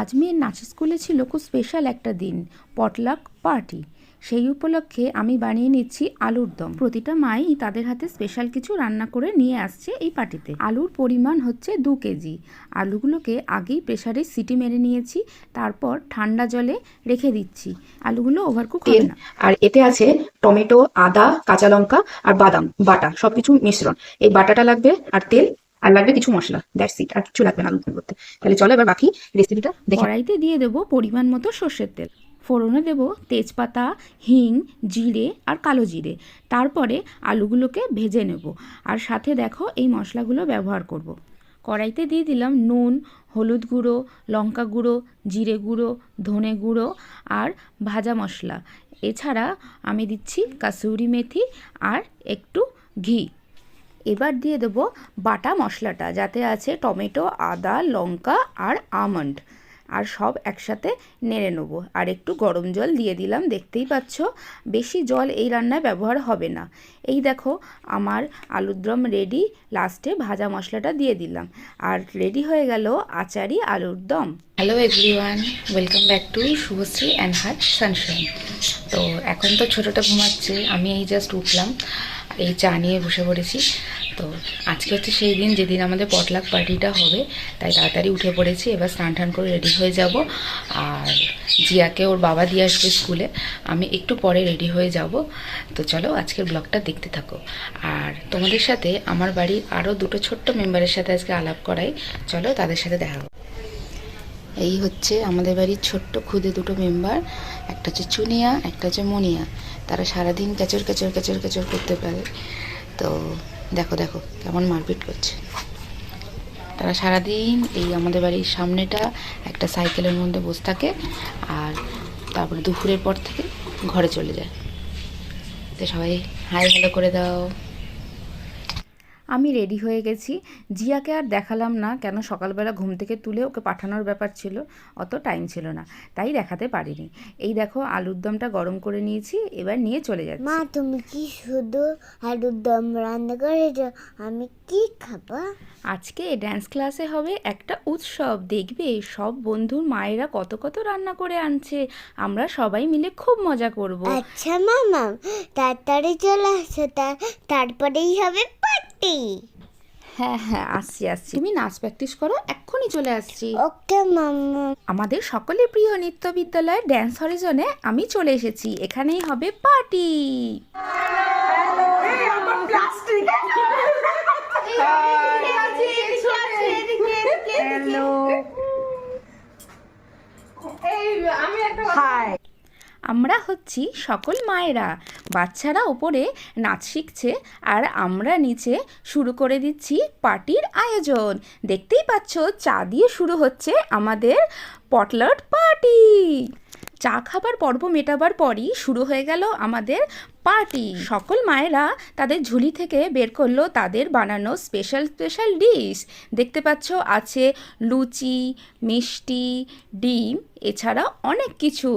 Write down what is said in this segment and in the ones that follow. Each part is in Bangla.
আজ মেয়ের নাচের স্কুলে ছিল খুব স্পেশাল একটা দিন পটলাক পার্টি সেই উপলক্ষে আমি বানিয়ে নিচ্ছি আলুর দম। প্রতিটা মাই তাদের হাতে স্পেশাল কিছু রান্না করে নিয়ে আসছে এই পার্টিতে। আলুর পরিমাণ হচ্ছে দু কেজি। আলুগুলোকে আগেই প্রেসারে সিটি মেরে নিয়েছি তারপর ঠান্ডা জলে রেখে দিচ্ছি। আলুগুলো ওভারকুক তেল না। আর এতে আছে টমেটো আদা কাঁচা লঙ্কা আর বাদাম বাটা সবকিছু মিশ্রণ। এই বাটাটা লাগবে আর তেল আর লাগবে কিছু মশলা দ্যাটস ইট আর কিছু লাগবে না আলু করতে তাহলে চলো এবার বাকি রেসিপিটা দেখে কড়াইতে দিয়ে দেবো পরিমাণ মতো সর্ষের তেল। ফোড়নে দেব তেজপাতা, হিং, জিরে আর কালো জিরে। তারপরে আলুগুলোকে ভেজে নেব। আর সাথে দেখো এই মশলাগুলো ব্যবহার করব। কড়াইতে দিয়ে দিলাম নুন, হলুদ গুঁড়ো, লঙ্কা গুঁড়ো, জিরে গুঁড়ো, ধনে গুঁড়ো আর ভাজা মশলা। এছাড়া আমি দিচ্ছি কাসুরি মেথি আর একটু ঘি। এবার দিয়ে দেবো বাটা মশলাটা, যাতে আছে টমেটো, আদা, লঙ্কা আর আমন্ড। আর সব একসাথে নেড়ে নেব। আর একটু গরম জল দিয়ে দিলাম, দেখতেই পাচ্ছ? বেশি জল এই রান্নায় ব্যবহার হবে না। এই দেখো, আমার আলুর দম রেডি লাস্টে ভাজা মশলাটা দিয়ে দিলাম। আর রেডি হয়ে গেল আচারি আলুর দম। Hello everyone welcome back to Subhashree and hut sunshine তো এখন তো ছোটোটা ঘুমাচ্ছে, আমি এই জাস্ট উঠলাম। এই চা নিয়ে বসে পড়েছি। তো আজকে হচ্ছে সেই দিন, যেদিন আমাদের পটলাক পার্টিটা হবে, তাই তাড়াতাড়ি উঠে পড়েছি। এবার স্নান টান করে রেডি হয়ে যাব। আর জিয়াকে ওর বাবা দিয়ে আসবে স্কুলে। আমি একটু পরে রেডি হয়ে যাব। তো চলো আজকের ব্লগটা দেখতে থাকো। আর তোমাদের সাথে আমার বাড়ির আরও দুটো ছোট্ট মেম্বারের সাথে আজকে আলাপ করাই। চলো তাদের সাথে দেখা এই হচ্ছে আমাদের বাড়ির ছোট্ট খুদে দুটো মেম্বার একটা হচ্ছে চুনিয়া, একটা হচ্ছে মনিয়া। তারা সারাদিন ক্যাচর ক্যাচর ক্যাচর ক্যাচর করতে পারে। তো দেখো দেখো কেমন মারপিট করছে। তারা সারাদিন এই আমাদের বাড়ির সামনেটা একটা সাইকেলের মধ্যে বসে থাকে আর তারপরে দুপুরের পর থেকে ঘরে চলে যায়। তো সবাই হাই হ্যালো করে দাও। আমি রেডি হয়ে গেছি। জিয়াকে আর দেখালাম না কেন সকালবেলা ঘুম থেকে তুলে ওকে পাঠানোর ব্যাপার ছিল অত টাইম ছিল না তাই দেখাতে পারিনি। এই দেখো আলুর দমটা গরম করে নিয়েছি এবার নিয়ে চলে যাচ্ছি। মা তুমি কি শুধু আলুর দম রান্না করেছ? আমি কি খাব? আজকে ড্যান্স ক্লাসে হবে একটা উৎসব। দেখবে সব বন্ধুর মায়েরা কত কত রান্না করে আনছে। আমরা সবাই মিলে খুব মজা করব। আচ্ছা মামা তাড়াতাড়ি চলে আসো তারপরেই হবে পার্টি হ্যাঁ হ্যাঁ আসছি আসছি। তুমি নাচ প্র্যাকটিস করো এক্ষুনি চলে আসছি। ওকে মামা আমাদের সকলের প্রিয় নৃত্য বিদ্যালয় ড্যান্স হরিজনে আমি চলে এসেছি। এখানেই হবে পার্টি আমরা হচ্ছি সকল মায়েরা। বাচ্চারা ওপরে নাচ শিখছে আর আমরা নিচে শুরু করে দিচ্ছি পার্টির আয়োজন। দেখতেই পাচ্ছ, চা দিয়ে শুরু হচ্ছে আমাদের পটলট পার্টি। চা খাবার পর্ব মেটাবার পরই শুরু হয়ে গেল আমাদের পার্টি। সকল মায়েরা তাদের ঝুলি থেকে বের করল তাদের বানানো স্পেশাল স্পেশাল ডিশ দেখতে পাচ্ছ আছে লুচি মিষ্টি ডিম এছাড়া অনেক কিছু।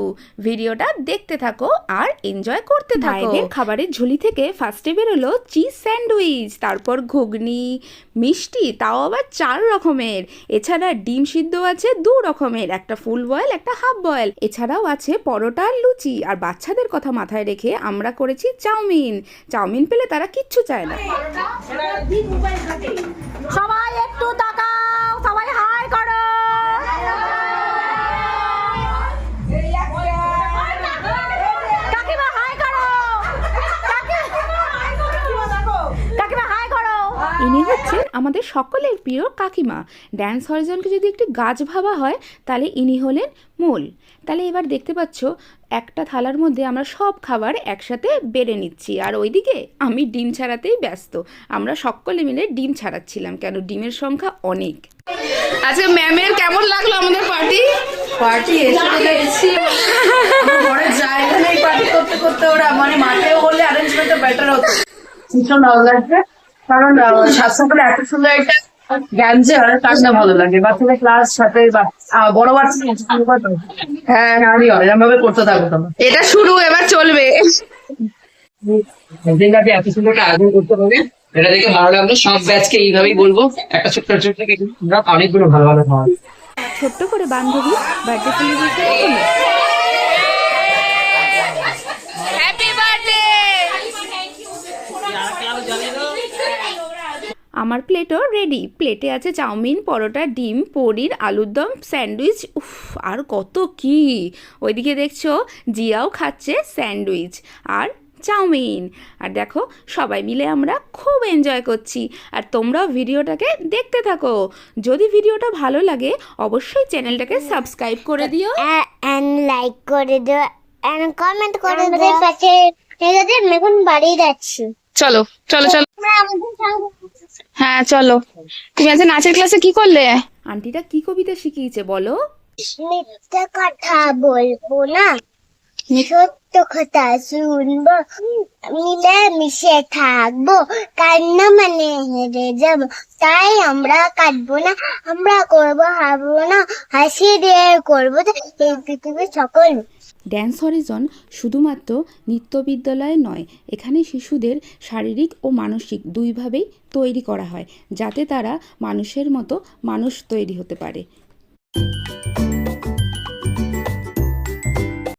ভিডিওটা দেখতে থাকো আর এনজয় করতে থাকো। খাবারের ঝুলি থেকে ফার্স্টে বেরোলো চিজ স্যান্ডউইচ তারপর ঘুগনি মিষ্টি তাও আবার চার রকমের। এছাড়া ডিম সিদ্ধ আছে দু রকমের একটা ফুল বয়েল একটা হাফ বয়েল এছাড়াও আছে পরোটা আর লুচি। আর বাচ্চাদের কথা মাথায় রেখে আমরা করেছি চাউমিন। চাউমিন পেলে তারা কিচ্ছু চায় না। ইনি হচ্ছেন আমাদের সকলের প্রিয় কাকিমা। ড্যান্স হরিজনকে যদি একটি গাছ ভাবা হয় তাহলে ইনি হলেন মূল। তাহলে এবার দেখতে পাচ্ছ একটা থালার মধ্যে আমরা সব খাবার একসাথে বেড়ে নিচ্ছি। আর ওইদিকে আমি ডিম ছাড়াতেই ব্যস্ত। আমরা সকলে মিলে ডিম ছাড়াচ্ছিলাম কেন ডিমের সংখ্যা অনেক। আচ্ছা ম্যামের কেমন লাগল আমাদের পার্টি? পার্টি এসে তো দেখছি। জায়গা নেই পার্টি করতে করতে ওরা মানে বললে অ্যারেঞ্জমেন্টটা বেটার হতো। ভীষণ ভালো লাগছে। কারণ এত সুন্দর একটা না ভালো লাগে। বাচ্চাদের ক্লাস সাথে বা- বড় বাচ্চা হ্যাঁ। হয় এরকম ভাবে করতে থাকো তোমার। এটা শুরু এবার চলবে। এত সুন্দর একটা আয়োজন করতে এটা দেখে ভালো লাগল। সব ব্যাচকে এইভাবেই বলব। একটা ছোট্ট ছোট্ট অনেকগুলো ভালো ভালো খাওয়া। ছোট্ট করে বান্ধবী বার্থডে সেলিব্রেশন আমার প্লেটও রেডি প্লেটে আছে চাউমিন পরোটা ডিম পনির আলুর দম স্যান্ডউইচ। উফ আর কত কি? ওইদিকে দেখছ জিয়াও খাচ্ছে স্যান্ডউইচ আর চাউমিন। আর দেখো সবাই মিলে আমরা খুব এনজয় করছি। আর তোমরাও ভিডিওটাকে দেখতে থাকো। যদি ভিডিওটা ভালো লাগে অবশ্যই চ্যানেলটাকে সাবস্ক্রাইব করে দিও। অ্যান্ড লাইক করে দিও অ্যান্ড কমেন্ট করে দিও। পাশে ঠিক আছে এখন বাড়ি যাচ্ছি। চলো চলো চলো। আমাদের সঙ্গে হ্যাঁ চলো। তুমি আজকে নাচের ক্লাসে কি করলে? আন্টিটা কি কবিতা শিখিয়েছে বলো? মিথ্যে কথা বলব না। সত্য কথা শুনব। মিলে মিশে থাকব। কান্না মানে হেরে যাব। তাই আমরা কাটবো না। আমরা করব হারবো না। হাসি দিয়ে করব। এই পৃথিবীর সকল ড্যান্স হরিজন শুধুমাত্র নৃত্য বিদ্যালয় নয়, এখানে শিশুদের শারীরিক ও মানসিক দুইভাবেই তৈরি করা হয়, যাতে তারা মানুষের মতো মানুষ তৈরি হতে পারে।